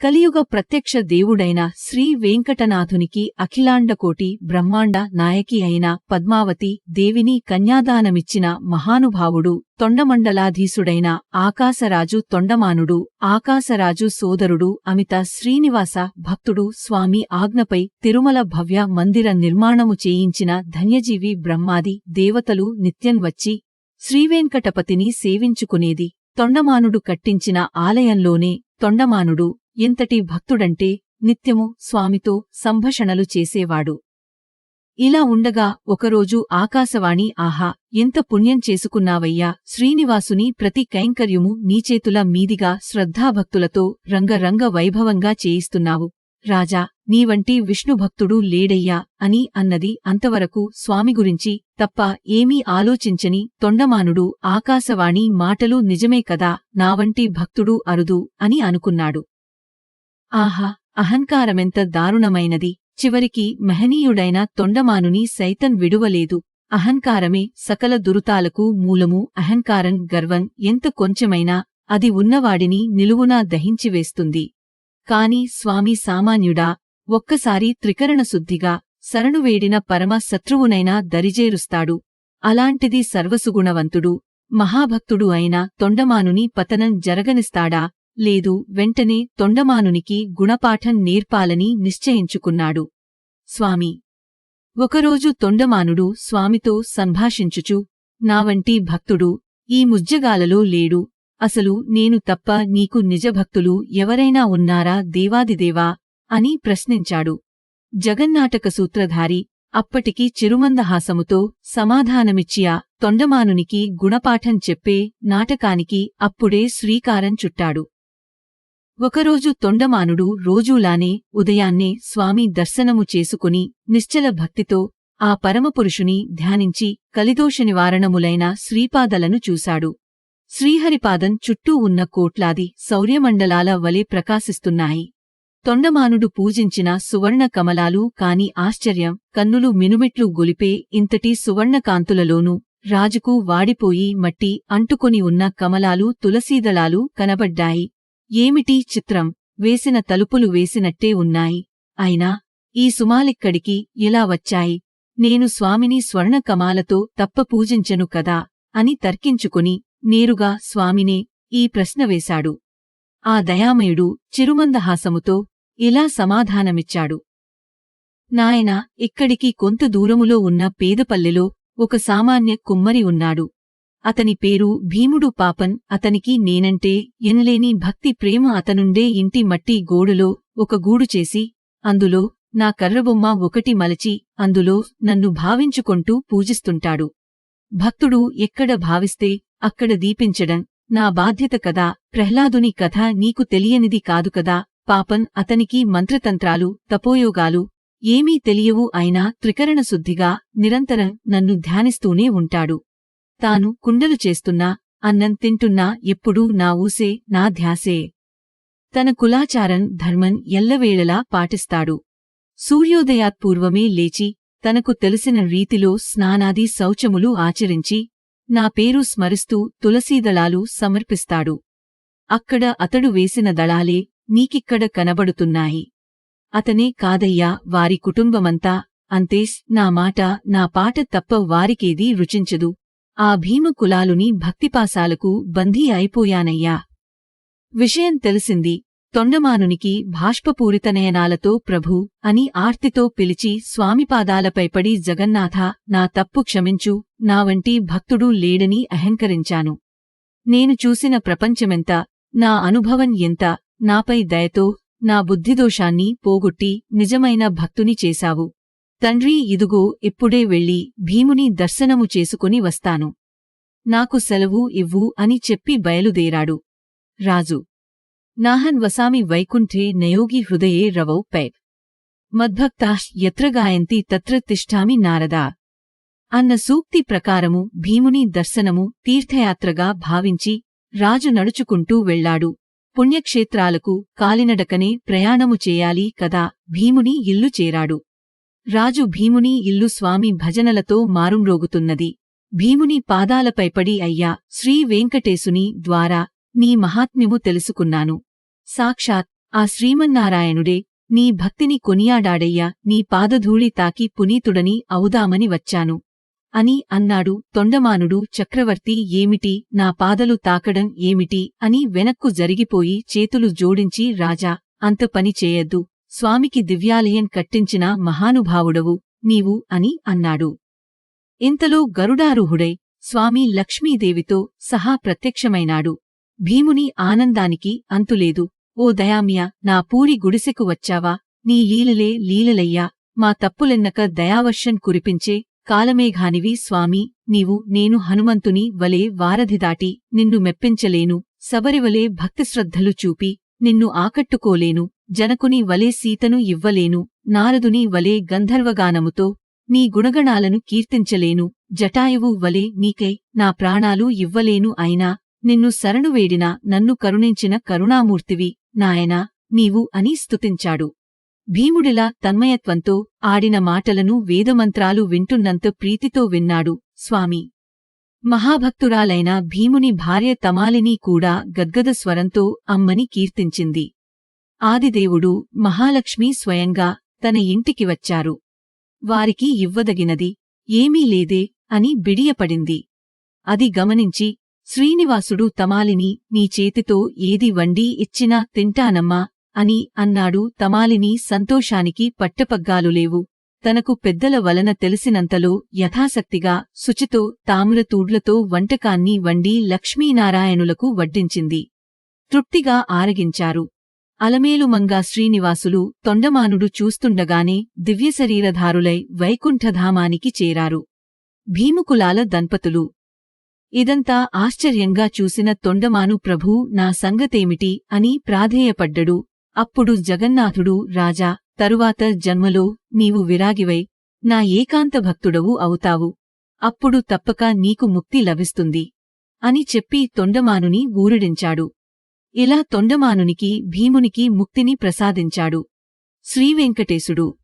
కలియుగ ప్రత్యక్ష దేవుడైన శ్రీ వెంకటనాథునికి అఖిలాండకోటి బ్రహ్మాండ నాయకి అయిన పద్మావతి దేవిని కన్యాదానమిచ్చిన మహానుభావుడు తొండమండలాధీసుడైన ఆకాశరాజు తొండమానుడు ఆకాశరాజు సోదరుడు అమిత శ్రీనివాస భక్తుడు స్వామి ఆజ్ఞపై తిరుమల భవ్య మందిర నిర్మాణము చేయించిన ధన్యజీవి బ్రహ్మాది దేవతలు నిత్యం వచ్చి శ్రీవేంకటపతిని సేవించుకునేది. తొండమానుడు కట్టించిన ఆలయంలోనే తొండమానుడు ఎంతటి భక్తుడంటే నిత్యము స్వామితో సంభషణలు చేసేవాడు. ఇలా ఉండగా ఒకరోజు ఆకాశవాణి ఆహా ఎంత పుణ్యం చేసుకున్నావయ్యా శ్రీనివాసుని ప్రతి కైంకర్యము నీచేతుల మీదిగా శ్రద్ధాభక్తులతో రంగరంగ వైభవంగా చేయిస్తున్నావు. రాజా నీవంటి విష్ణుభక్తుడు లేడయ్యా అని అన్నది అంతవరకు స్వామి గురించి తప్ప ఏమీ ఆలోచించని తొండమానుడు ఆకాశవాణి మాటలు నిజమే కదా నావంటి భక్తుడు అరుదు అని అనుకున్నాడు. ఆహా అహంకారమెంత దారుణమైనది. చివరికి మహనీయుడైన తొండమానుని సైతం విడువలేదు. అహంకారమే సకల దురుతాలకు మూలము. అహంకారం గర్వం ఎంత కొంచెమైనా అది ఉన్నవాడిని నిలువునా దహించివేస్తుంది. కాని స్వామి సామాన్యుడా ఒక్కసారి త్రికరణ శుద్ధిగా శరణువేడిన పరమ శత్రువునైనా దరిజేరుస్తాడు. అలాంటిది సర్వసుగుణవంతుడు మహాభక్తుడు అయిన తొండమానుని పతనం జరగనిస్తాడా? లేదు వెంటనే తొండమానునికి గుణపాఠం నేర్పాలని నిశ్చయించుకున్నాడు. స్వామి! ఒకరోజు తొండమానుడు స్వామితో సంభాషించుచు నావంటి భక్తుడు ఈ ముజ్జగాలలో లేడు. అసలు నేను తప్ప నీకు నిజభక్తులు ఎవరైనా ఉన్నారా దేవాదిదేవా? అని ప్రశ్నించాడు. జగన్నాటక సూత్రధారి అప్పటికి చిరుమందహాసముతో సమాధానమిచ్చియా తొండమానునికి గుణపాఠం చెప్పే నాటకానికి అప్పుడే శ్రీకారం చుట్టాడు. ఒకరోజు తొండమానుడు రోజూలానే ఉదయాన్నే స్వామి దర్శనము చేసుకుని నిశ్చల భక్తితో ఆ పరమపురుషుని ధ్యానించి కలిదోష నివారణములైన శ్రీపాదలను చూశాడు. శ్రీహరిపాదం చుట్టూ ఉన్న కోట్లాది శౌర్యమండలాల వలె ప్రకాశిస్తున్నాయి. తొండమానుడు పూజించిన సువర్ణ కమలాలు కాని ఆశ్చర్యం కన్నులు మినుమిట్లు గొలిపే ఇంతటి సువర్ణకాంతులలోనూ రాజుకు వాడిపోయి మట్టి అంటుకొని ఉన్న కమలాలు తులసీదళాలు కనబడ్డాయి. ఏమిటి చిత్రం? వేసిన తలుపులు వేసినట్టే ఉన్నాయి. అయినా ఈ సుమాలిక్కడికి ఇలా వచ్చాయి? నేను స్వామిని స్వర్ణకమాలతో తప్ప పూజించను కదా? అని తర్కించుకుని నేరుగా స్వామినే ఈ ప్రశ్న వేశాడు. ఆ దయామయుడు చిరుమందహాసముతో ఇలా సమాధానమిచ్చాడు. నాయనా ఇక్కడికి కొంత దూరములో ఉన్న పేదపల్లెలో ఒక సామాన్య కుమ్మరి ఉన్నాడు. అతని పేరు భీముడు పాపన్. అతనికి నేనంటే ఎనలేని భక్తి ప్రేమ అతనుండే ఇంటి మట్టి గోడులో ఒక గూడు చేసి అందులో నా కర్రబొమ్మ ఒకటి మలచి అందులో నన్ను భావించుకొంటూ పూజిస్తుంటాడు. భక్తుడు ఎక్కడ భావిస్తే అక్కడ దీపించడం నా బాధ్యత కదా. ప్రహ్లాదుని కథ నీకు తెలియనిది కాదు కదా. పాపన్ అతనికి మంత్రతంత్రాలు తపోయోగాలు ఏమీ తెలియవు. అయినా త్రికరణ శుద్ధిగా నిరంతరం నన్ను ధ్యానిస్తూనే ఉంటాడు. తాను కుండలు చేస్తున్నా అన్నం తింటున్నా ఎప్పుడూ నా ఊసే నా ధ్యాసే. తన కులాచారం ధర్మం ఎల్లవేళలా పాటిస్తాడు. సూర్యోదయాత్పూర్వమే లేచి తనకు తెలిసిన రీతిలో స్నానాది శౌచములు ఆచరించి నా పేరు స్మరిస్తూ తులసీదళాలు సమర్పిస్తాడు. అక్కడ అతడు వేసిన దళాలే నీకిక్కడ కనబడుతున్నాయి. అతనే కాదయ్యా వారి కుటుంబమంతా అంతేస్ నా మాట నా పాట తప్ప వారికేదీ రుచించదు. ఆ భీమ కులాలుని భక్తిపాసాలకు బందీ అయిపోయానయ్యా. విషయం తెలిసింది. తొండమానునికి భాష్పపూరిత నయనాలతో ప్రభూ అని ఆర్తితో పిలిచి స్వామిపాదాలపైపడి జగన్నాథ నా తప్పు క్షమించు నా వంటి భక్తుడు లేడని అహంకరించాను. నేను చూసిన ప్రపంచమెంత నా అనుభవం ఎంత నాపై దయతో నా బుద్ధిదోషాన్ని పోగొట్టి నిజమైన భక్తుని చేశావు. తండ్రి ఇదుగో ఇప్పుడే వెళ్ళి భీముని దర్శనము చేసుకుని వస్తాను. నాకు సెలవు ఇవ్వు అని చెప్పి బయలుదేరాడు. రాజు. నాహన్ వసామి వైకుంఠే నయోగి హృదయే రవౌ పైప్. మద్భక్తాశ్ ఎత్ర గాయంతి తత్ర తిష్ఠామి నారదా. అన్న సూక్తి ప్రకారము భీముని దర్శనము తీర్థయాత్రగా భావించి రాజు నడుచుకుంటూ వెళ్ళాడు పుణ్యక్షేత్రాలకు కాలినడకనే ప్రయాణము చేయాలి కదా భీముని ఇల్లు చేరాడు. రాజు భీముని ఇల్లు స్వామి భజనలతో మారుమ్రోగుతున్నది. భీముని పాదాలపై పడి అయ్యా శ్రీ వెంకటేశుని ద్వారా నీ మహాత్మ్యము తెలుసుకున్నాను. సాక్షాత్ ఆ శ్రీమన్నారాయణుడే నీ భక్తిని కొనియాడాడయ్యా నీ పాదధూళి తాకి పునీతుడని అవుదామని వచ్చాను అని అన్నాడు తొండమానుడు చక్రవర్తి ఏమిటి? నా పాదలు తాకడం ఏమిటి అని వెనక్కు జరిగిపోయి చేతులు జోడించి రాజా అంత పని చేయొద్దు. స్వామికి దివ్యాలయం కట్టించిన మహానుభావుడవు నీవు అని అన్నాడు. ఇంతలో గరుడారూహుడై స్వామి లక్ష్మీదేవితో సహా ప్రత్యక్షమైనాడు. భీముని ఆనందానికి అంతులేదు. ఓ దయామ్య నా పూరి గుడిసెకు వచ్చావా? నీ లీలలే లీలలయ్యా. మా తప్పులెన్నక దయావర్షం కురిపించే కాలమేఘానివి స్వామి. నీవు నేను హనుమంతుని వలే వారధి దాటి నిన్ను మెప్పించలేను. శబరివలే భక్తిశ్రద్ధలు చూపి నిన్ను ఆకట్టుకోలేను. జనకుని వలే సీతను ఇవ్వలేను నారదుని వలే గంధర్వగానముతో నీ గుణగణాలను కీర్తించలేను జటాయువు వలే నీకై నా ప్రాణాలు ఇవ్వలేను అయినా నిన్ను శరణువేడినా నన్ను కరుణించిన కరుణామూర్తివి నాయనా నీవు అని స్తుతించాడు. భీముడిలా తన్మయత్వంతో ఆడిన మాటలను వేదమంత్రాలు వింటున్నంత ప్రీతితో విన్నాడు స్వామి. మహాభక్తురాలైన భీముని భార్య తమాలిని కూడా గద్గద స్వరంతో అమ్మని కీర్తించింది. ఆదిదేవుడు మహాలక్ష్మి స్వయంగా తన ఇంటికి వచ్చారు. వారికి ఇవ్వదగినది ఏమీ లేదే అని బిడియపడింది. అది గమనించి శ్రీనివాసుడు తమాలిని నీ చేతితో ఏది వండి ఇచ్చినా తింటానమ్మా అని అన్నాడు. తమాలిని సంతోషానికి పట్టపగ్గాలు లేవు. తనకు పెద్దల వలన తెలిసినంతలో యథాశక్తిగా శుచితో తామ్రతూడ్లతో వంటకాన్ని వండి లక్ష్మీనారాయణులకు వడ్డించింది. తృప్తిగా ఆరగించారు. అలమేలుమంగా శ్రీనివాసులు తొండమానుడు చూస్తుండగానే దివ్యశరీరధారులై వైకుంఠధామానికి చేరారు. భీముకులాల దంపతులు. ఇదంతా ఆశ్చర్యంగా చూసిన తొండమాను ప్రభూ నా సంగతేమిటి అని ప్రాధేయపడ్డడు. అప్పుడు జగన్నాథుడు రాజా తరువాత జన్మలో నీవు విరాగివై నా ఏకాంత భక్తుడవు అవుతావు. అప్పుడు తప్పక నీకు ముక్తి లభిస్తుంది అని చెప్పి తొండమానుని ఊరడించాడు. ఇలా తొండమానునికి భీమునికి ముక్తిని ప్రసాదించాడు. శ్రీవెంకటేశుడు